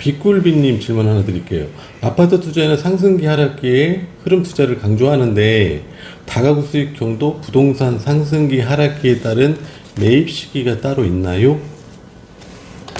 비꿀비님 질문 하나 드릴게요. 아파트 투자에는 상승기 하락기에 흐름 투자를 강조하는데 다가구 수익형도 부동산 상승기 하락기에 따른 매입 시기가 따로 있나요?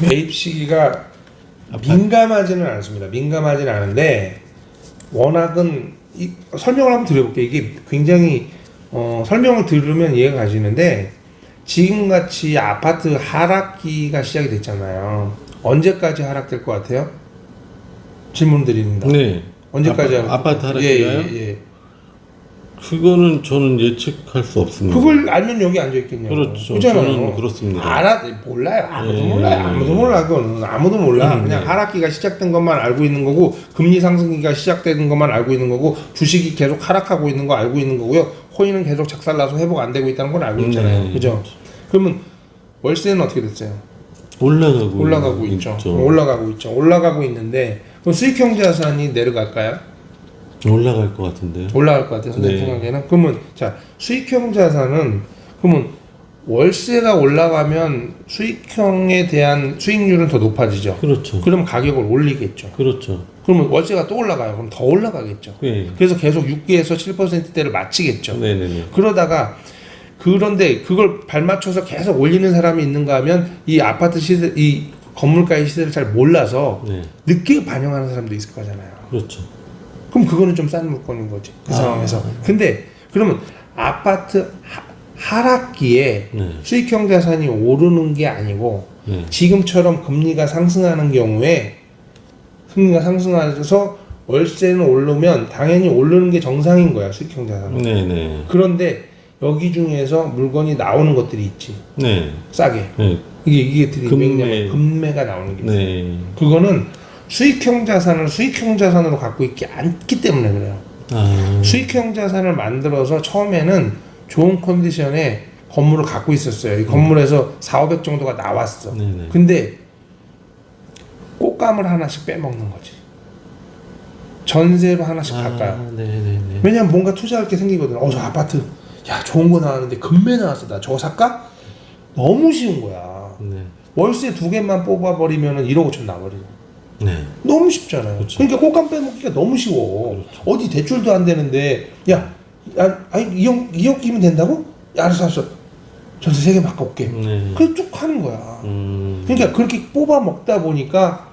매입 시기가 아파트. 민감하지는 않습니다. 민감하지는 않은데 워낙은 이, 설명을 한번 드려볼게요. 이게 굉장히 어, 설명을 들으면 이해가 가시는데 지금같이 아파트 하락기가 시작이 됐잖아요. 언제까지 하락될 것 같아요? 질문 드립니다. 네. 언제까지 아파- 하락? 아파트 하락기가요? 예, 예, 예. 그거는 저는 예측할 수 없습니다. 그걸 알면 여기 앉아 있겠냐고. 그렇죠. 그잖아요. 저는 그렇습니다. 알아 몰라요. 아무도 예. 몰라요. 아무도 몰라 그거는 아무도 몰라. 음, 그냥 네. 하락기가 시작된 것만 알고 있는 거고 금리 상승기가 시작되는 것만 알고 있는 거고 주식이 계속 하락하고 있는 거 알고 있는 거고요. 코인은 계속 작살나서 회복 안 되고 있다는 건 알고 있잖아요. 네. 그죠? 그러면 월세는 어떻게 됐어요? 올라가고 올라가고 있죠. 올라가고 있죠. 올라가고 있는데 그럼 수익형 자산이 내려갈까요? 올라갈 것 같은데요. 올라갈 것 같아요. 네. 생각에는. 그러면 자 수익형 자산은 그러면 월세가 올라가면 수익형에 대한 수익률은 더 높아지죠. 그렇죠. 그러면 가격을 올리겠죠. 그렇죠. 그러면 월세가 또 올라가요. 그럼 더 올라가겠죠. 네. 그래서 계속 6개에서 7%대를 맞추겠죠. 네네네. 그러다가 그런데 그걸 발맞춰서 계속 올리는 사람이 있는가 하면 이 아파트 시세, 이 건물가의 시세를 잘 몰라서 네. 늦게 반영하는 사람도 있을 거잖아요. 그렇죠. 그럼 그거는 좀 싼 물건인 거지 그 아. 상황에서. 근데 그러면 아파트 하, 하락기에 네. 수익형 자산이 오르는 게 아니고 네. 지금처럼 금리가 상승하는 경우에 금리가 상승해서 월세는 오르면 당연히 오르는 게 정상인 거야 수익형 자산은. 네네. 그런데 여기 중에서 물건이 나오는 것들이 있지 네. 싸게 네. 이게 이게 들이 금매. 왜냐면 금매가 나오는 게 있어. 네. 그거는 수익형 자산을 수익형 자산으로 갖고 있지 않기 때문에 그래요. 아. 수익형 자산을 만들어서 처음에는 좋은 컨디션에 건물을 갖고 있었어요. 이 건물에서 4, 500 정도가 나왔어. 네네. 근데 꽃감을 하나씩 빼먹는 거지. 전세로 하나씩. 아, 네네네. 왜냐면 뭔가 투자할 게 생기거든. 어, 저 아파트. 야, 좋은 거 나왔는데 금매 나왔어. 나 저거 살까? 너무 쉬운 거야. 네. 월세 두 개만 뽑아버리면은 1억 5천 나버리고. 네. 너무 쉽잖아요. 그렇죠. 그러니까 꽃감 빼먹기가 너무 쉬워. 어디 대출도 안 되는데, 야, 야 아니, 2억, 2억 끼면 된다고? 야, 알았어, 알았어. 전세 세개 바꿔올게. 네. 그래 쭉 하는 거야. 음. 그러니까 그렇게 뽑아 먹다 보니까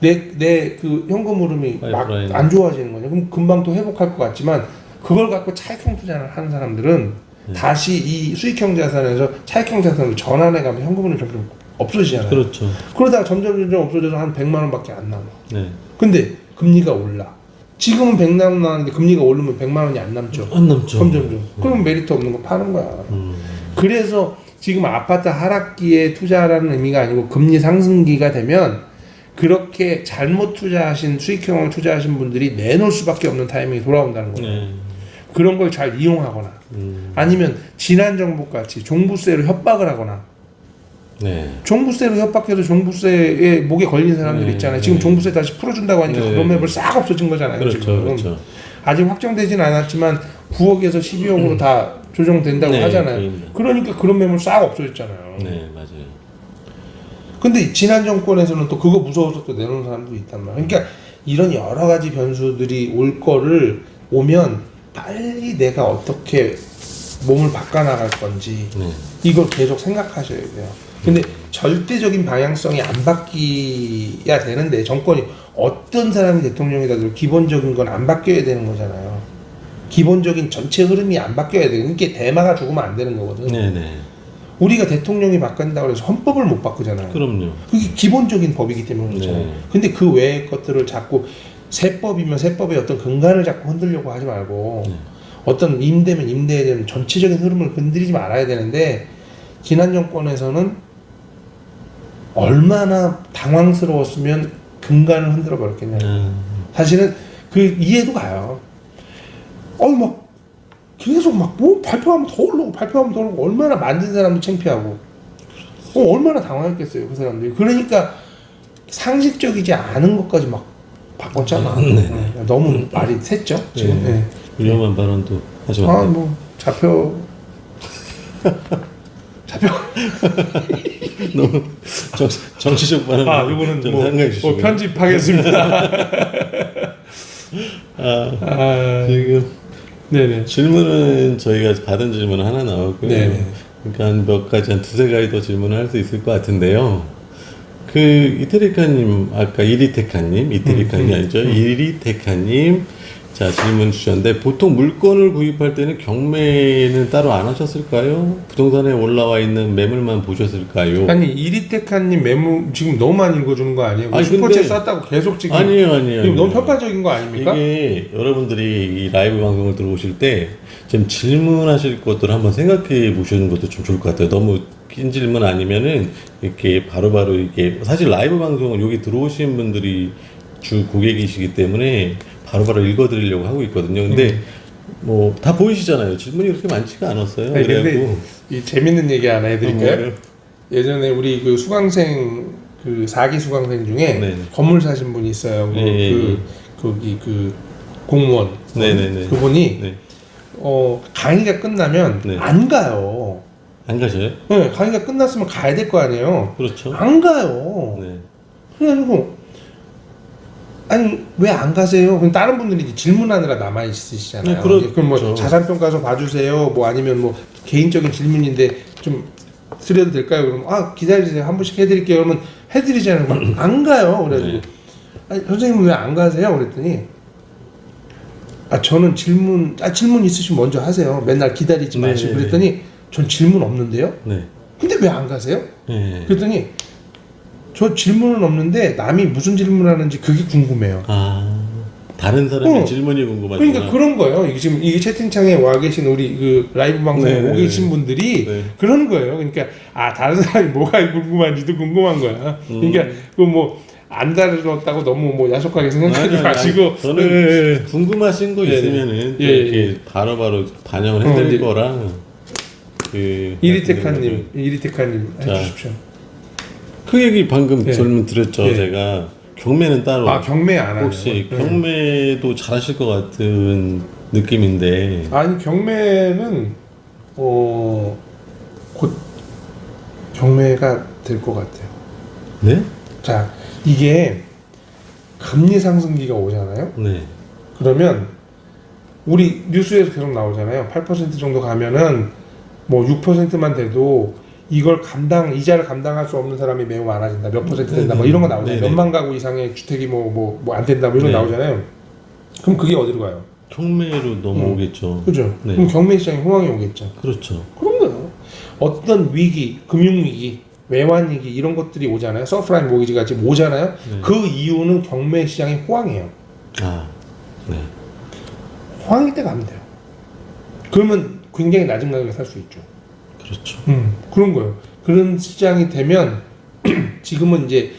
내 내 그 현금 흐름이 막. 안 좋아지는 거죠. 그럼 금방 또 회복할 것 같지만 그걸 갖고 차익형 투자를 하는 사람들은 네. 다시 이 수익형 자산에서 차익형 자산으로 전환해 가면 현금 흐름이 점점 없어지잖아요. 그렇죠. 그러다가 점점 점점 없어져서 한 100만 원밖에 안 남아. 네. 근데 금리가 올라. 지금은 100만 원 나왔는데 금리가 오르면 100만 원이 안 남죠. 안 남죠. 점점점. 그러면 메리트 없는 거 파는 거야. 음. 그래서 지금 아파트 하락기에 투자하라는 의미가 아니고 금리 상승기가 되면 그렇게 잘못 투자하신 수익형을 투자하신 분들이 내놓을 수밖에 없는 타이밍이 돌아온다는 거예요. 네. 그런 걸 잘 이용하거나 음. 아니면 지난 정부 같이 종부세로 협박을 하거나 네. 종부세로 협박해서 종부세에 목에 걸린 사람들 네, 있잖아요. 지금 네. 종부세 다시 풀어준다고 하니까 네. 그런 맵을 싹 없어진 거잖아요. 그렇죠. 지금. 그렇죠. 아직 확정되진 않았지만 9억에서 12억으로 다 조정된다고 네, 하잖아요. 그러니까. 그러니까 그런 매물 싹 없어졌잖아요. 네, 맞아요. 근데 지난 정권에서는 또 그거 무서워서 또 내놓은 사람도 있단 말이야. 그러니까 이런 여러 가지 변수들이 올 거를 오면 빨리 내가 어떻게 몸을 바꿔나갈 건지 네. 이걸 계속 생각하셔야 돼요. 근데 절대적인 방향성이 안 바뀌어야 되는데 정권이 어떤 사람이 대통령이 되도 기본적인 건 안 바뀌어야 되는 거잖아요. 기본적인 전체 흐름이 안 바뀌어야 돼요. 이게 대마가 죽으면 안 되는 거거든. 네, 네. 우리가 대통령이 바꾼다고 해서 헌법을 못 바꾸잖아요. 그럼요. 그게 기본적인 법이기 때문에 그렇잖아요. 네. 근데 그 외의 것들을 자꾸 세법이면 세법의 어떤 근간을 자꾸 흔들려고 하지 말고 네. 어떤 임대면 임대에 대한 전체적인 흐름을 건드리지 말아야 되는데 지난 정권에서는 얼마나 당황스러웠으면 근간을 흔들어 버렸겠냐. 음. 사실은 그 이해도 가요. 어이 막 계속 막 뭐 발표하면 더 오르고 발표하면 더 오르고 얼마나 만든 사람도 창피하고 어, 얼마나 당황했겠어요 그 사람들이. 그러니까 상식적이지 않은 것까지 막 바꿨잖아. 네, 네. 네, 너무 말이 샜죠 지금. 네. 네. 위험한 발언도 하지 마세요. 아 뭐 잡혀 잡혀 정, 정치적 반응 아, 요거는 좀 뭐, 뭐 편집하겠습니다. 아, 아, 지금 네네. 질문은 저희가 받은 질문은 하나 나왔고요. 네네. 그러니까 한몇 가지 한 두세 가지 더 질문을 할 수 있을 것 같은데요. 그 이태리카님 아까 이리테카님 이태리카님이 음, 음, 아니죠? 이리테카님 자 질문 주셨는데 보통 물건을 구입할 때는 경매는 따로 안 하셨을까요? 부동산에 올라와 있는 매물만 보셨을까요? 아니 이리테카님 메모 지금 너무 많이 읽어주는 거 아니에요? 아니, 슈퍼챗 썼다고 계속 지금 아니에요 아니에요. 이거 너무. 편파적인 거 아닙니까? 이게 여러분들이 이 라이브 방송을 들어오실 때 지금 질문하실 것들을 한번 생각해 보시는 것도 좀 좋을 것 같아요. 너무 긴 질문 아니면은 이렇게 바로바로 이게 사실 라이브 방송은 여기 들어오신 분들이 주 고객이시기 때문에 바로바로 읽어드리려고 하고 있거든요. 근데 뭐 다 보이시잖아요. 질문이 그렇게 많지가 않았어요. 음. 아니, 근데 그래갖고 이 재밌는 얘기 하나 해드릴까요? 뭐예요? 예전에 우리 그 수강생 그 사기 수강생 중에 네네. 건물 사신 분이 있어요. 그, 네, 그 거기 그 공무원. 네 네 네. 그분이 네. 어 강의가 끝나면 네. 안 가요. 안 가셔요? 네, 강의가 끝났으면 가야 될 거 아니에요. 그렇죠. 안 가요. 네. 그래가지고 아니 왜 안 가세요? 그럼 다른 분들이 질문하느라 남아 있으시잖아요. 네, 그렇죠. 그럼 뭐 자산 평가서 봐주세요. 뭐 아니면 뭐 개인적인 질문인데 좀 드려도 될까요? 그럼 아 기다리세요. 한 번씩 해드릴게요. 그러면 해드리잖아요. 그럼 안 가요. 그래가지고 네. 아니, 선생님 왜 안 가세요? 그랬더니 아 저는 질문 아 질문 있으시면 먼저 하세요. 맨날 기다리지 네, 마시고 네, 그랬더니 전 질문 없는데요. 네. 근데 왜 안 가세요? 네. 그랬더니 저 질문은 없는데 남이 무슨 질문하는지 그게 궁금해요. 아 다른 사람의 어. 질문이 궁금하구나. 그러니까 그런 거예요. 이게 지금 이 채팅창에 와 계신 우리 그 라이브 방송에 네, 오 네, 계신 분들이 네. 그런 거예요. 그러니까 아 다른 사람이 뭐가 궁금한지도 궁금한 거야. 음. 그러니까 그뭐 안 다르렀다고 너무 뭐 야속하게 생각하지 아니, 마시고 아니, 저는 예, 예, 예. 궁금하신 거 네, 네. 있으면은 또 예, 이렇게 바로바로 반영을 어, 해드릴 네. 거라 그 이리테카님 이리테카님 자. 해주십시오. 그 얘기 방금 네. 질문 드렸죠 네. 제가 경매는 따로 아 경매 안 하네요. 혹시 네. 경매도 잘하실 것 같은 느낌인데 아니 경매는 어 곧 경매가 될 것 같아요. 네? 자 이게 금리 상승기가 오잖아요. 네. 그러면 우리 뉴스에서 계속 나오잖아요. 8% 정도 가면은 뭐 6%만 돼도 이걸 감당 이자를 감당할 수 없는 사람이 매우 많아진다. 몇 퍼센트 된다. 뭐 네네. 이런 거 나오잖아요. 네네. 몇만 가구 이상의 주택이 뭐 뭐 뭐 안 된다. 뭐 이런 거 네. 나오잖아요. 그럼 그게 어디로 가요? 경매로 넘어오겠죠. 그죠? 네. 그럼 경매 시장에 호황이 오겠죠. 그렇죠. 그런 거예요. 어떤 위기, 금융 위기, 외환 위기 이런 것들이 오잖아요. 서프라임 모기지 같이 오잖아요. 네. 그 이유는 경매 시장의 호황이에요. 아, 네. 호황일 때 가면 돼요. 그러면 굉장히 낮은 가격에 살 수 있죠. 그렇죠. 음, 그런 거예요. 그런 시장이 되면 지금은 이제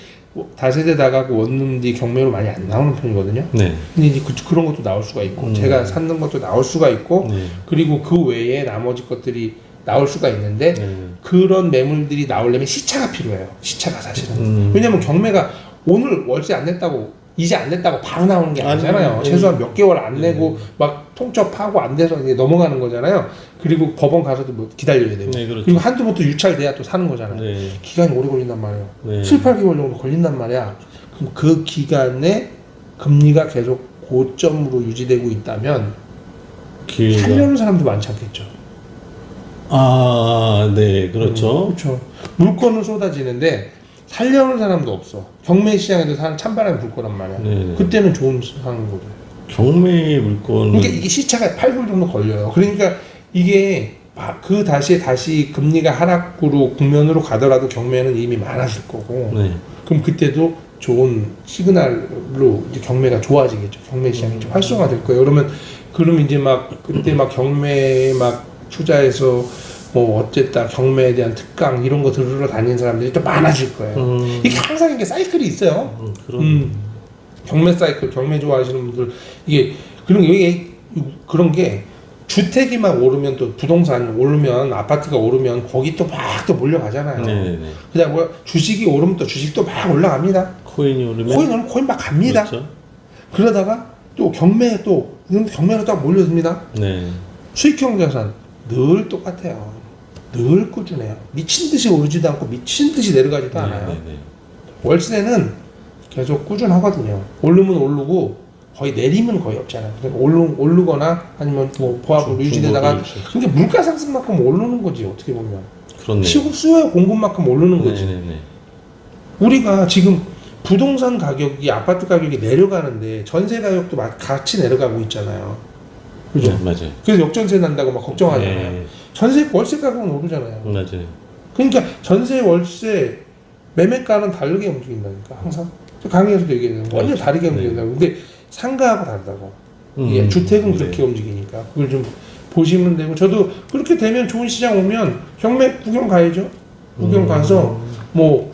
다세대 다가구 원룸이 경매로 많이 안 나오는 편이거든요. 네. 근데 이제 그, 런 것도 나올 수가 있고 음. 제가 찾는 것도 나올 수가 있고 네. 그리고 그 외에 나머지 것들이 나올 수가 있는데 네. 그런 매물들이 나오려면 시차가 필요해요. 시차가 사실은. 음. 왜냐면 경매가 오늘 월세 안 냈다고 이제 안 냈다고 바로 나오는 게 아니잖아요. 아니, 최소한 몇 개월 안 네. 내고 막 통첩하고 안 돼서 이제 넘어가는 거잖아요. 그리고 법원 가서도 뭐 기다려야 되고. 네, 그렇죠. 그리고 한두 번도 유찰돼야 또 사는 거잖아요. 네. 기간이 오래 걸린단 말이에요. 네. 7, 8개월 정도 걸린단 말이야. 그럼 그 기간에 금리가 계속 고점으로 유지되고 있다면 기회가 살려는 사람도 많지 않겠죠. 아, 네, 그렇죠. 음, 그렇죠. 물건은 쏟아지는데 살려는 사람도 없어. 경매 시장에도 사람 찬바람이 불 거란 말이야. 네. 그때는 좋은 상황인 거죠. 경매 물건 그러니까 이게 시차가 8개월 정도 걸려요. 그러니까 이게 바- 그 다시 다시 금리가 하락으로 국면으로 가더라도 경매는 이미 많아질 거고. 네. 그럼 그때도 좋은 시그널로 이제 경매가 좋아지겠죠. 경매 시장이 이제 활성화될 거예요. 그러면 그럼 이제 막 그때 막 경매 막 투자해서 뭐 어쨌다 경매에 대한 특강 이런 거 들으러 다니는 사람들이 또 많아질 거예요. 음, 이게 항상 이게 사이클이 있어요. 음, 음. 경매 사이클, 경매 좋아하시는 분들 이게 그런 게 그런 게 주택이 막 오르면 또 부동산 오르면 아파트가 오르면 거기 또 막 또 몰려가잖아요. 네, 네. 그냥 뭐 주식이 오르면 또 주식도 막 올라갑니다. 코인이 오르면 코인 오르면 코인 막 갑니다. 그렇죠. 그러다가 또 경매에 또 경매가 딱 몰려듭니다. 네. 수익형 자산 늘 똑같아요. 늘 꾸준해요. 미친 듯이 오르지도 않고 미친 듯이 내려가지도 않아요. 네, 네. 월세는 계속 꾸준하거든요. 오르면 오르고 거의 내리면 거의 없잖아요. 오르, 오르거나 아니면 뭐 중- 유지되다가 근데 물가 상승만큼 오르는 거지 어떻게 보면 그렇네. 시국 수요 공급만큼 오르는 거지. 네, 네, 네. 우리가 지금 부동산 가격이 아파트 가격이 내려가는데 전세 가격도 마- 같이 내려가고 있잖아요. 그죠? 네, 맞아요. 그래서 역전세 난다고 막 걱정하잖아요. 네, 전세 월세 가격은 오르잖아요. 맞아요. 그러니까 전세 월세 매매가는 다르게 움직인다니까 항상 강의에서도 얘기해요. 완전 다르게 네. 움직인다고. 근데 상가하고 다르다고. 음, 예, 주택은 네. 그렇게 움직이니까 그걸 좀 보시면 되고 저도 그렇게 되면 좋은 시장 오면 경매 구경 가야죠. 구경 음. 가서 뭐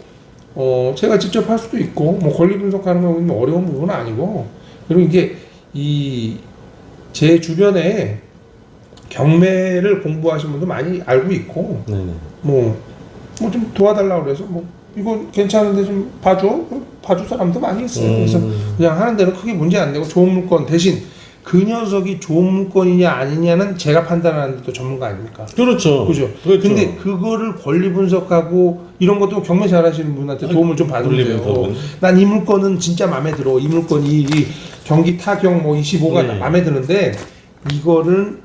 어, 제가 직접 할 수도 있고 뭐 권리 분석하는 거 보면 어려운 부분은 아니고 그리고 이게 이 제 주변에 경매를 공부하신 분도 많이 알고 있고 네, 네. 뭐 뭐 좀 도와달라고 그래서 뭐 이거 괜찮은데 좀 봐줘 봐줄 사람도 많이 있어요. 그래서 음, 그냥 하는 대로 크게 문제 안 되고 좋은 물건 대신 그 녀석이 좋은 물건이냐 아니냐는 제가 판단하는 데도 전문가 아닙니까? 그렇죠. 그죠? 그렇죠. 근데 그거를 권리 분석하고 이런 것도 경매 잘하시는 분한테 도움을 좀 받으면 권리 돼요. 분석은? 난이 물건은 진짜 마음에 들어. 이 물건이 이 경기 타격 뭐 25가 네. 마음에 드는데 이거를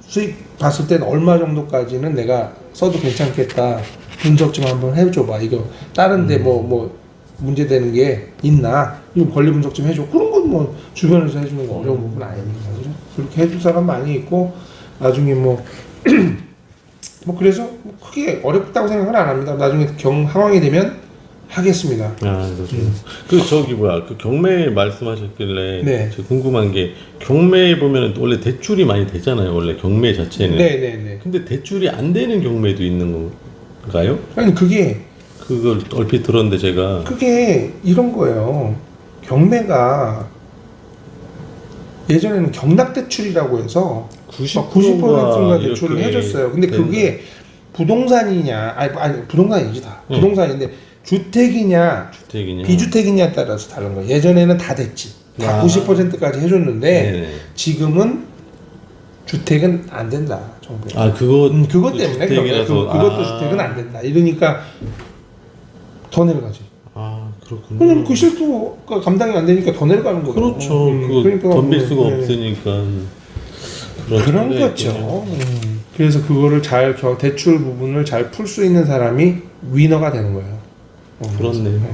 수익 봤을 때는 얼마 정도까지는 내가 써도 괜찮겠다. 분석 좀 한번 해줘봐. 이거 다른데 뭐뭐 문제되는 게 있나? 이거 권리 분석 좀 해줘. 그런 건 뭐 주변에서 해주는 거 어려운 부분 아닙니까? 그죠? 그렇게 해줄 사람 많이 있고 나중에 뭐 뭐 그래서 뭐 크게 어렵다고 생각은 안 합니다. 나중에 경 상황이 되면 하겠습니다. 아, 그렇죠. 그 저기 뭐야 그 경매 말씀하셨길래 네. 제가 궁금한 게 경매에 보면은 원래 대출이 많이 되잖아요. 원래 경매 자체는. 네네네. 근데 대출이 안 되는 경매도 있는 건가요? 아니 그게 그걸 얼핏 들었는데 제가 그게 이런 거예요. 경매가 예전에는 경락 대출이라고 해서 90%가 90%가 대출을 이렇게 해줬어요. 근데 된다. 그게 부동산이냐 아니, 아니 부동산이지 다 응. 부동산인데 주택이냐 주택이냐 비주택이냐에 따라서 다른 거예요. 예전에는 다 됐지. 다 아. 90%까지 해줬는데 네네. 지금은 주택은 안 된다 정부. 아 그거 음, 그것 때문에 그런 거예요. 주택이라서 그, 그것도 아. 주택은 안 된다. 이러니까 더 내려가지. 아 그렇군요. 왜냐면 그 실수가 감당이 안 되니까 더 내려가는 거예요. 그렇죠. 음, 그거 그러니까 덤빌 뭐, 수가 네. 없으니까 그런 거죠. 음, 그래서 그거를 잘 겨- 대출 부분을 잘 풀 수 있는 사람이 위너가 되는 거예요. 어, 그렇네요. 네.